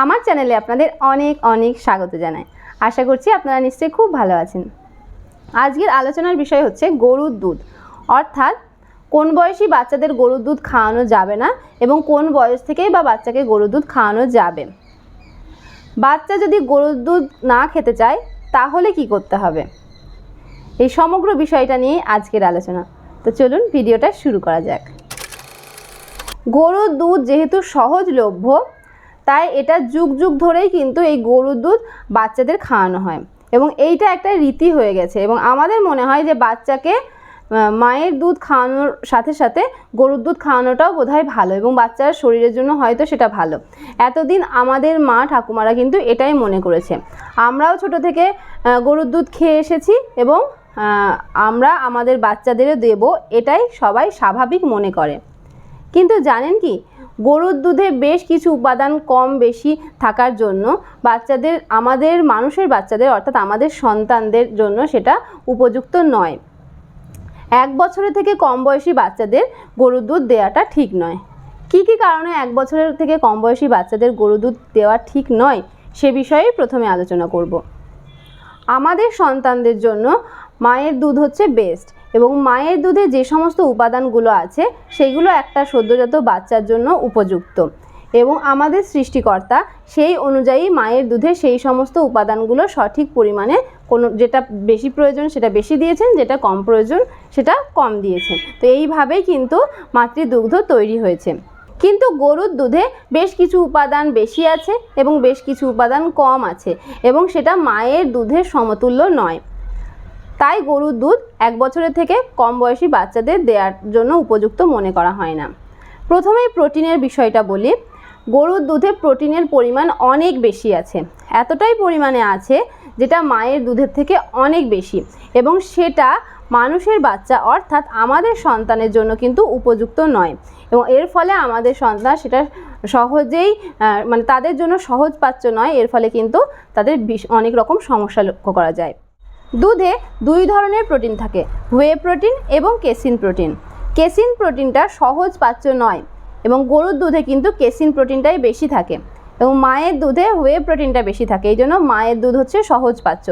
আমার চ্যানেলে আপনাদের অনেক অনেক স্বাগত জানাই। আশা করছি আপনারা নিশ্চয়ই খুব ভালো আছেন। আজকের আলোচনার বিষয় হচ্ছে গরুর দুধ। অর্থাৎ, কোন বয়সী বাচ্চাদের গরুর দুধ খাওয়ানো যাবে না এবং কোন বয়স থেকেই বা বাচ্চাকে গরুর দুধ খাওয়ানো যাবে। বাচ্চা যদি গরুর দুধ না খেতে চায়, তাহলে কি করতে হবে? এই সমগ্র বিষয়টা নিয়ে আজকের আলোচনা। তো চলুন ভিডিওটা শুরু করা যাক। গরুর দুধ যেহেতু সহজলভ্য তাই এটা যুগ যুগ ধরেই কিন্তু এই গরুর দুধ বাচ্চাদের খাওয়ানো হয়। এবং এইটা একটা রীতি হয়ে গেছে। এবং আমাদের মনে হয় যে বাচ্চাকে মায়ের দুধ খাওয়ানোর সাথে সাথে গরুর দুধ খাওয়ানোটাও বোধহয় ভালো এবং বাচ্চার শরীরের জন্য হয়তো সেটা ভালো। এতদিন আমাদের মা ঠাকুমারা কিন্তু এটাই মনে করেছে। আমরাও ছোট থেকে গরুর দুধ খেয়ে এসেছি এবং আমরা আমাদের বাচ্চাদেরও দেব, এটাই সবাই স্বাভাবিক মনে করে। কিন্তু জানেন কি? গরুর দুধে বেশ কিছু উপাদান কম বেশি থাকার জন্য বাচ্চাদের, আমাদের, মানুষের বাচ্চাদের, অর্থাৎ আমাদের সন্তানদের জন্য সেটা উপযুক্ত নয়। এক বছরের থেকে কম বয়সী বাচ্চাদের গরুর দুধ দেওয়াটা ঠিক নয়। কি কি কারণে এক বছরের থেকে কম বয়সী বাচ্চাদের গরুর দুধ দেওয়া ঠিক নয়, সে বিষয়েই প্রথমে আলোচনা করব। আমাদের সন্তানদের জন্য মায়ের দুধ হচ্ছে বেস্ট এবং মায়ের দুধে যে সমস্ত উপাদানগুলো আছে, সেগুলো একটা সদ্যজাত বাচ্চার জন্য উপযুক্ত। এবং আমাদের সৃষ্টিকর্তা সেই অনুযায়ী মায়ের দুধে সেই সমস্ত উপাদানগুলো সঠিক পরিমাণে কোনো, যেটা বেশি প্রয়োজন সেটা বেশি দিয়েছেন, যেটা কম প্রয়োজন সেটা কম দিয়েছেন। তো এইভাবেই কিন্তু মাতৃদুগ্ধ তৈরি হয়েছে। কিন্তু গরুর দুধে বেশ কিছু উপাদান বেশি আছে এবং বেশ কিছু উপাদান কম আছে এবং সেটা মায়ের দুধের সমতুল্য নয়। তাই গরুর দুধ এক বছরের থেকে কম বয়সী বাচ্চাদের দেওয়ার জন্য উপযুক্ত মনে করা হয় না। প্রথমেই প্রোটিনের বিষয়টা বলি। গরুর দুধে প্রোটিনের পরিমাণ অনেক বেশি আছে। এতটাই পরিমাণে আছে যেটা মায়ের দুধের থেকে অনেক বেশি এবং সেটা মানুষের বাচ্চা অর্থাৎ আমাদের সন্তানের জন্য কিন্তু উপযুক্ত নয় এবং এর ফলে আমাদের সন্তান সেটা সহজেই মানে তাদের জন্য সহজ পাচ্য নয়। এর ফলে কিন্তু তাদের অনেক রকম সমস্যা লক্ষ্য করা যায়। দুধে দুই ধরনের প্রোটিন থাকে ওয়ে প্রোটিন এবং কেসিন প্রোটিন কেসিন প্রোটিনটা সহজ পাচ্য নয় এবং গরুর দুধে কিন্তু কেসিন প্রোটিনটাই বেশি থাকে এবং মায়ের দুধে ওয়ে প্রোটিনটা বেশি থাকে, এই জন্য মায়ের দুধ হচ্ছে সহজ পাচ্য।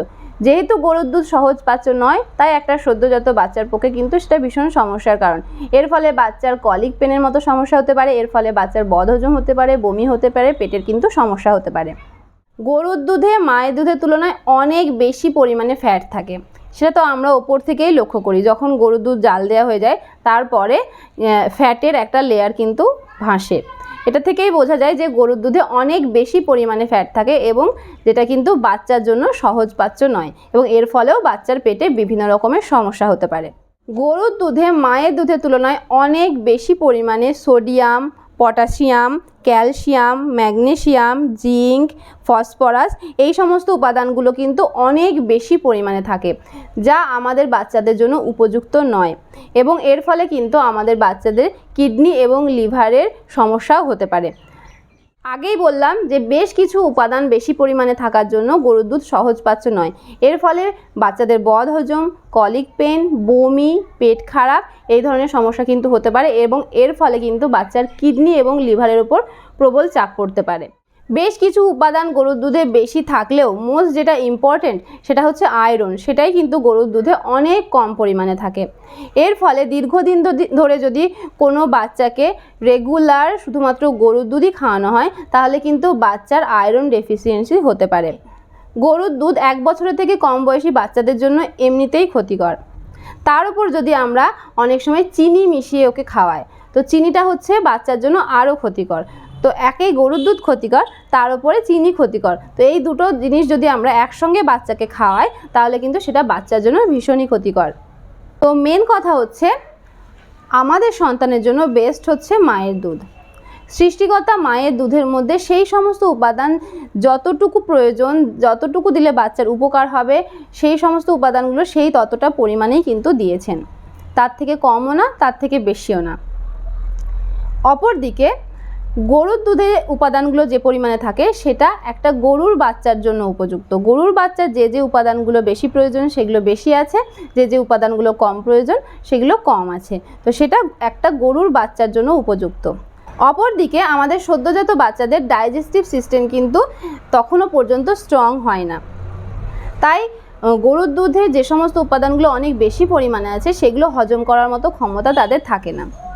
যেহেতু গরুর দুধ সহজ পাচ্য নয়, তাই একটা সদ্যজাত বাচ্চার পক্ষে কিন্তু সেটা ভীষণ সমস্যার কারণ। এর ফলে বাচ্চার কলিক পেনের মতো সমস্যা হতে পারে, এর ফলে বাচ্চার বদহজম হতে পারে, বমি হতে পারে, পেটের কিন্তু সমস্যা হতে পারে। গরুর দুধে, মায়ের দুধের তুলনায় অনেক বেশি পরিমাণে ফ্যাট থাকে। সেটা তো আমরা ওপর থেকেই লক্ষ্য করি। যখন গরুর দুধ জাল দেওয়া হয়ে যায়, তারপরে ফ্যাটের একটা লেয়ার কিন্তু ভাসে। এটা থেকেই বোঝা যায় যে গরুর দুধে অনেক বেশি পরিমাণে ফ্যাট থাকে এবং যেটা কিন্তু বাচ্চার জন্য সহজপাচ্য নয় এবং এর ফলেও বাচ্চার পেটে বিভিন্ন রকমের সমস্যা হতে পারে। গরুর দুধে, মায়ের দুধের তুলনায় অনেক বেশি পরিমাণে sodium potassium calcium magnesium zinc, phosphorus এই সমস্ত উপাদানগুলো কিন্তু অনেক বেশি পরিমাণে থাকে, যা আমাদের বাচ্চাদের জন্য উপযুক্ত নয়। এবং এর ফলে কিন্তু আমাদের বাচ্চাদের কিডনি এবং লিভারের সমস্যাও হতে পারে। আগেই বললাম যে বেশ কিছু উপাদান বেশি পরিমাণে থাকার জন্য গরুর দুধ সহজ সহজপাচ্য নয়। এর ফলে বাচ্চাদের বদহজম, কলিক পেন, বমি, পেট খারাপ এই ধরনের সমস্যা কিন্তু হতে পারে এবং এর ফলে কিন্তু বাচ্চার কিডনি এবং লিভারের ওপর প্রবল চাপ পড়তে পারে। বেশ কিছু উপাদান গরুর দুধে বেশি থাকলেও মোস্ট যেটা ইম্পর্টেন্ট সেটা হচ্ছে আয়রন সেটাই কিন্তু গরুর দুধে অনেক কম পরিমাণে থাকে। এর ফলে দীর্ঘদিন ধরে যদি কোনো বাচ্চাকে রেগুলার শুধুমাত্র গরুর দুধই খাওয়ানো হয়, তাহলে কিন্তু বাচ্চার আয়রন ডেফিসিয়েন্সি হতে পারে। গরুর দুধ এক বছরের থেকে কম বয়সী বাচ্চাদের জন্য এমনিতেই ক্ষতিকর। তার উপর যদি আমরা অনেক সময় চিনি মিশিয়ে ওকে খাওয়াই, তো চিনিটা হচ্ছে বাচ্চার জন্য আরও ক্ষতিকর। তো একেই গরুর দুধ ক্ষতিকর, তার উপরে চিনি ক্ষতিকর। তো এই দুটো জিনিস যদি আমরা একসঙ্গে বাচ্চাকে খাওয়াই, তাহলে কিন্তু সেটা বাচ্চার জন্য ভীষণই ক্ষতিকর। তো মেন কথা হচ্ছে, আমাদের সন্তানের জন্য বেস্ট হচ্ছে মায়ের দুধ। সৃষ্টিকর্তা মায়ের দুধের মধ্যে সেই সমস্ত উপাদান যতটুকু প্রয়োজন, যতটুকু দিলে বাচ্চার উপকার হবে, সেই সমস্ত উপাদানগুলো সেই ততটা পরিমাণেই কিন্তু দিয়েছেন। তার থেকে কমও না, তার থেকে বেশিও না। অপরদিকে গরুর দুধে উপাদানগুলো যে পরিমাণে থাকে, সেটা একটা গরুর বাচ্চার জন্য উপযুক্ত। গরুর বাচ্চার যে যে উপাদানগুলো বেশি প্রয়োজন, সেগুলো বেশি আছে। যে যে উপাদানগুলো কম প্রয়োজন, সেগুলো কম আছে। তো সেটা একটা গরুর বাচ্চার জন্য উপযুক্ত। অপরদিকে আমাদের সদ্যজাত বাচ্চাদের ডাইজেস্টিভ সিস্টেম কিন্তু তখনও পর্যন্ত স্ট্রং হয় না। তাই গরুর দুধে যে সমস্ত উপাদানগুলো অনেক বেশি পরিমাণে আছে, সেগুলো হজম করার মতো ক্ষমতা তাদের থাকে না।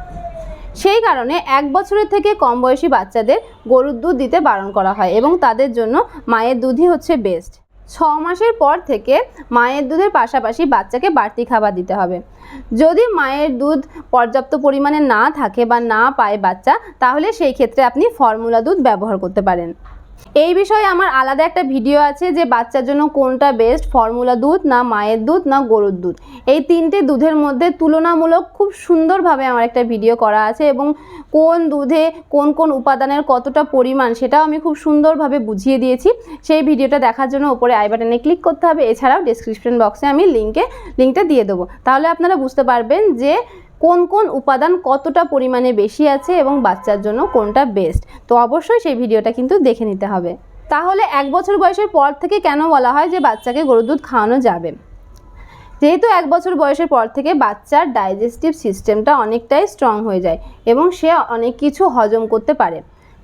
সেই কারণে এক বছরের থেকে কম বয়সী বাচ্চাদের গরুর দুধ দিতে বারণ করা হয় এবং তাদের জন্য মায়ের দুধই হচ্ছে বেস্ট ছ মাসের পর থেকে মায়ের দুধের পাশাপাশি বাচ্চাকে বাড়তি খাবার দিতে হবে। যদি মায়ের দুধ পর্যাপ্ত পরিমাণে না থাকে বা না পায় বাচ্চা, তাহলে সেই ক্ষেত্রে আপনি ফর্মুলা দুধ ব্যবহার করতে পারেন। এই বিষয়ে আমার আলাদা একটা ভিডিও আছে যে বাচ্চার জন্য কোনটা বেস্ট ফর্মুলা দুধ না মায়ের দুধ না গরুর দুধ। এই তিনটে দুধের মধ্যে তুলনামূলক খুব সুন্দরভাবে আমার একটা ভিডিও করা আছে এবং কোন দুধে কোন কোন উপাদানের কতটা পরিমাণ সেটাও আমি খুব সুন্দরভাবে বুঝিয়ে দিয়েছি। সেই ভিডিওটা দেখার জন্য ওপরে আই বাটনে ক্লিক করতে হবে। এছাড়াও ডিসক্রিপশন বক্সে আমি লিঙ্কে লিঙ্কটা দিয়ে দেবো। তাহলে আপনারা বুঝতে পারবেন যে কোন কোন উপাদান কতটা পরিমাণে বেশি আছে এবং বাচ্চার জন্য কোনটা বেস্ট তো অবশ্যই সেই ভিডিওটা কিন্তু দেখে নিতে হবে। তাহলে এক বছর বয়সের পর থেকে কেন বলা হয় যে বাচ্চাকে গরুর দুধ খাওয়ানো যাবে? যেহেতু এক বছর বয়সের পর থেকে বাচ্চার ডাইজেস্টিভ সিস্টেমটা অনেকটাই স্ট্রং হয়ে যায় এবং সে অনেক কিছু হজম করতে পারে।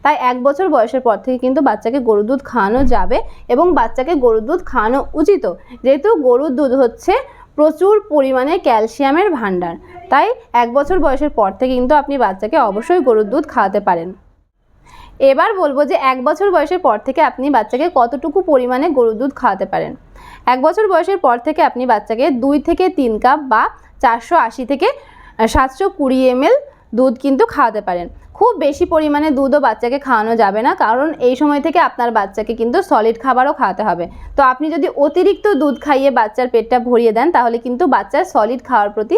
তাই এক বছর বয়সের পর থেকে কিন্তু বাচ্চাকে গরুর দুধ খাওয়ানো যাবে এবং বাচ্চাকে গরুর দুধ খাওয়ানো উচিত। যেহেতু গরুর দুধ হচ্ছে প্রচুর পরিমাণে ক্যালসিয়ামের ভাণ্ডার। তাই এক বছর বয়সের পর থেকে কিন্তু আপনি বাচ্চাকে অবশ্যই গরুর দুধ খাওয়াতে পারেন। এবার বলব যে এক বছর বয়সের পর থেকে আপনি বাচ্চাকে কতটুকু পরিমাণে গরুর দুধ খাওয়াতে পারেন। এক বছর বয়সের পর থেকে আপনি বাচ্চাকে দুই থেকে তিন কাপ বা চারশো আশি থেকে সাতশো কুড়ি এমএল দুধ কিন্তু খাওয়াতে পারেন। খুব বেশি পরিমাণে দুধও বাচ্চাকে খাওয়ানো যাবে না, কারণ এই সময় থেকে আপনার বাচ্চাকে কিন্তু সলিড খাবারও খাওয়াতে হবে। তো আপনি যদি অতিরিক্ত দুধ খাইয়ে বাচ্চার পেটটা ভরিয়ে দেন, তাহলে কিন্তু বাচ্চার সলিড খাওয়ার প্রতি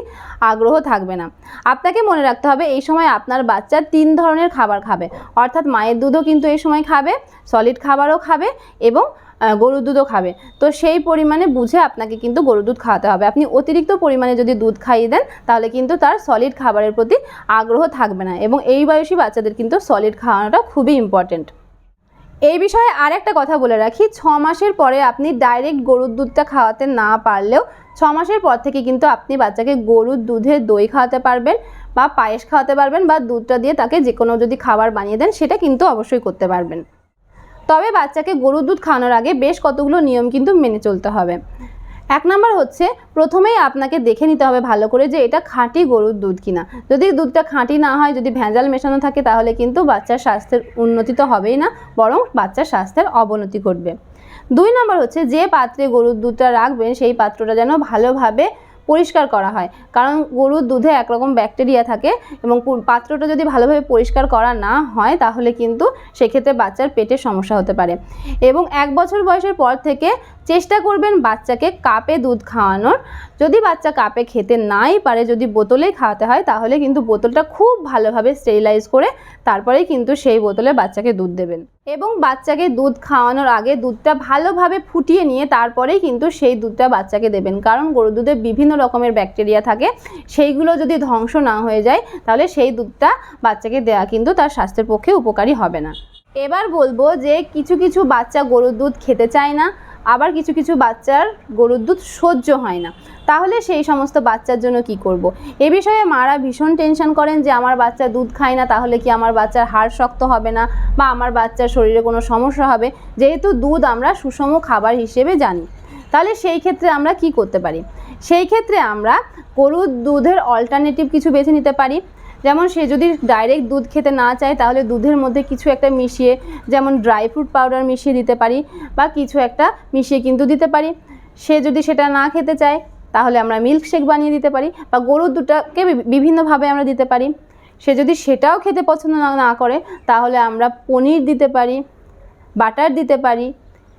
আগ্রহ থাকবে না। আপনাকে মনে রাখতে হবে, এই সময় আপনার বাচ্চা তিন ধরনের খাবার খাবে। অর্থাৎ মায়ের দুধও কিন্তু এই সময় খাবে সলিড খাবারও খাবে এবং গরুর দুধও খাবে। তো সেই পরিমাণে বুঝে আপনাকে কিন্তু গরুর দুধ খাওয়াতে হবে। আপনি অতিরিক্ত পরিমাণে যদি দুধ খাইয়ে দেন, তাহলে কিন্তু তার সলিড খাবারের প্রতি আগ্রহ থাকবে না এবং এই বয়সী বাচ্চাদের কিন্তু সলিড খাওয়ানোটা খুবই ইম্পর্টেন্ট এই বিষয়ে আর একটা কথা বলে রাখি, ছ মাসের পরে আপনি ডাইরেক্ট গরুর দুধটা খাওয়াতে না পারলেও ছ মাসের পর থেকে কিন্তু আপনি বাচ্চাকে গরুর দুধে দই খাওয়াতে পারবেন বা পায়েস খাওয়াতে পারবেন বা দুধটা দিয়ে তাকে যে কোনো যদি খাবার বানিয়ে দেন, সেটা কিন্তু অবশ্যই করতে পারবেন। তবে বাচ্চাকে গরুর দুধ খাওয়ানোর আগে বেশ কতগুলো নিয়ম কিন্তু মেনে চলতে হবে। এক নম্বর হচ্ছে, প্রথমেই আপনাকে দেখে নিতে হবে ভালো করে যে এটা খাঁটি গরুর দুধ কিনা। যদি দুধটা খাঁটি না হয়, যদি ভেজাল মেশানো থাকে, তাহলে কিন্তু বাচ্চার স্বাস্থ্যের উন্নতি তো হবেই না, বরং বাচ্চার স্বাস্থ্যের অবনতি ঘটবে। দুই নম্বর হচ্ছে, যে পাত্রে গরুর দুধটা রাখবেন, সেই পাত্রটা যেন ভালোভাবে পরিষ্কার করা হয়। কারণ গরুর দুধে একরকম ব্যাকটেরিয়া থাকে এবং পাত্রটা যদি ভালোভাবে পরিষ্কার করা না হয়, তাহলে কিন্তু সেক্ষেত্রে বাচ্চার পেটের সমস্যা হতে পারে। এবং এক বছর বয়সের পর থেকে চেষ্টা করবেন বাচ্চাকে কাপে দুধ খাওয়ানোর। যদি বাচ্চা কাপে খেতে নাই পারে, যদি বোতলেই খাওয়াতে হয়, তাহলে কিন্তু বোতলটা খুব ভালোভাবে স্টেরিলাইজ করে তারপরেই কিন্তু সেই বোতলে বাচ্চাকে দুধ দেবেন। এবং বাচ্চাকে দুধ খাওয়ানোর আগে দুধটা ভালোভাবে ফুটিয়ে নিয়ে তারপরেই কিন্তু সেই দুধটা বাচ্চাকে দেবেন। কারণ গরুর দুধে বিভিন্ন রকমের ব্যাকটেরিয়া থাকে, সেইগুলো যদি ধ্বংস না হয়ে যায়, তাহলে সেই দুধটা বাচ্চাকে দেওয়া কিন্তু তার স্বাস্থ্যের পক্ষে উপকারী হবে না। এবার বলব যে কিছু কিছু বাচ্চা গরুর দুধ খেতে চায় না। আবার কিছু কিছু বাচ্চার গরুর দুধ সহ্য হয় না। তাহলে সেই সমস্ত বাচ্চার জন্য কি করব। এ বিষয়ে মারা ভীষণ টেনশন করেন যে, আমার বাচ্চা দুধ খায় না, তাহলে কি আমার বাচ্চার হাড় শক্ত হবে না বা আমার বাচ্চার শরীরে কোনো সমস্যা হবে? যেহেতু দুধ আমরা সুষম খাবার হিসেবে জানি। তাহলে সেই ক্ষেত্রে আমরা কি করতে পারি? সেই ক্ষেত্রে আমরা গরুর দুধের অল্টারনেটিভ কিছু বেছে নিতে পারি। যেমন সে যদি ডাইরেক্ট দুধ খেতে না চায়, তাহলে দুধের মধ্যে কিছু একটা মিশিয়ে, যেমন ড্রাই ফ্রুট পাউডার মিশিয়ে দিতে পারি বা কিছু একটা মিশিয়ে কিন্তু দিতে পারি। সে যদি সেটা না খেতে চায়, তাহলে আমরা মিল্ক শেক বানিয়ে দিতে পারি বা গরুর দুধটাকে বিভিন্নভাবে আমরা দিতে পারি। সে যদি সেটাও খেতে পছন্দ না করে, তাহলে আমরা পনির দিতে পারি বাটার দিতে পারি,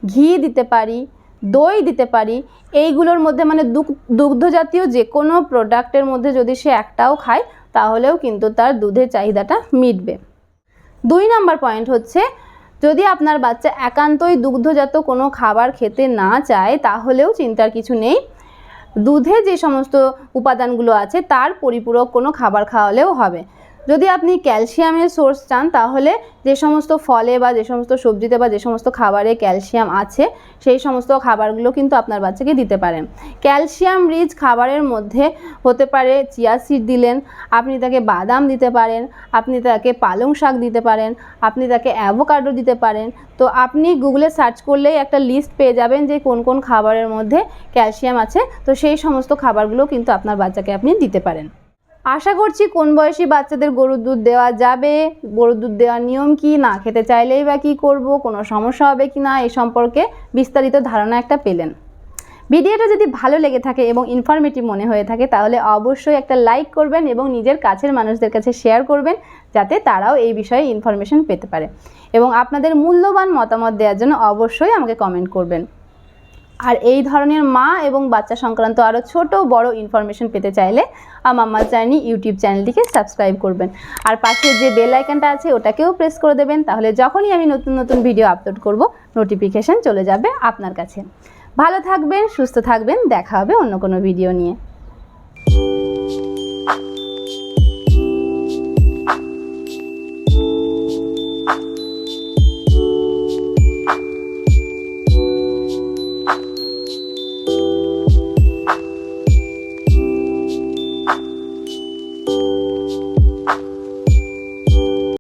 ঘি দিতে পারি দই দিতে পারি, এইগুলোর মধ্যে মানে দুগ- দুগ্ধ জাতীয় যে কোনো প্রোডাক্টের মধ্যে যদি সে একটাও খায়, তাহলেও কিন্তু তার দুধের চাহিদাটা মিটবে। দুই নাম্বার পয়েন্ট হচ্ছে, যদি আপনার বাচ্চা একান্তই দুগ্ধজাত কোনো খাবার খেতে না চায়, তাহলেও চিন্তার কিছু নেই। দুধে যে সমস্ত উপাদানগুলো আছে, তার পরিপূরক কোনো খাবার খাওয়ালেও হবে। যদি আপনি ক্যালসিয়ামের সোর্স চান, তাহলে যে সমস্ত ফলে বা যে সমস্ত সবজিতে বা যে সমস্ত খাবারে ক্যালসিয়াম আছে, সেই সমস্ত খাবারগুলো কিন্তু আপনার বাচ্চাকে দিতে পারেন। ক্যালসিয়াম রিচ খাবারের মধ্যে হতে পারে চিয়া সিড দিলেন, আপনি তাকে বাদাম দিতে পারেন, আপনি তাকে পালং শাক দিতে পারেন, আপনি তাকে অ্যাভোকাডো দিতে পারেন। তো আপনি গুগলে সার্চ করলেই একটা লিস্ট পেয়ে যাবেন যে কোন কোন খাবারের মধ্যে ক্যালসিয়াম আছে। তো সেই সমস্ত খাবারগুলো কিন্তু আপনার বাচ্চাকে আপনি দিতে পারেন। আশা করছি কোন বয়সী বাচ্চাদের গরুর দুধ দেওয়া যাবে, গরুর দুধ দেওয়ার নিয়ম কি, না খেতে চাইলেই বা কী করব, কোনো সমস্যা হবে কি না এই সম্পর্কে বিস্তারিত ধারণা একটা পেলেন। ভিডিওটা যদি ভালো লেগে থাকে এবং ইনফরমেটিভ মনে হয়ে থাকে, তাহলে অবশ্যই একটা লাইক করবেন এবং নিজের কাছের মানুষদের কাছে শেয়ার করবেন, যাতে তারাও এই বিষয়ে ইনফরমেশন পেতে পারে। এবং আপনাদের মূল্যবান মতামত দেওয়ার জন্য অবশ্যই আমাকে কমেন্ট করবেন। আর এই ধরনের মা এবং বাচ্চা সংক্রান্ত আরও ছোট বড় ইনফরমেশন পেতে চাইলে আমার জার্নি ইউটিউব চ্যানেলটিকে সাবস্ক্রাইব করবেন। আর পাশে যে বেল আইকনটা আছে, ওটাকেও প্রেস করে দেবেন। তাহলে যখনই আমি নতুন নতুন ভিডিও আপলোড করব নোটিফিকেশান চলে যাবে আপনার কাছে। ভালো থাকবেন, সুস্থ থাকবেন। দেখা হবে অন্য কোনো ভিডিও নিয়ে।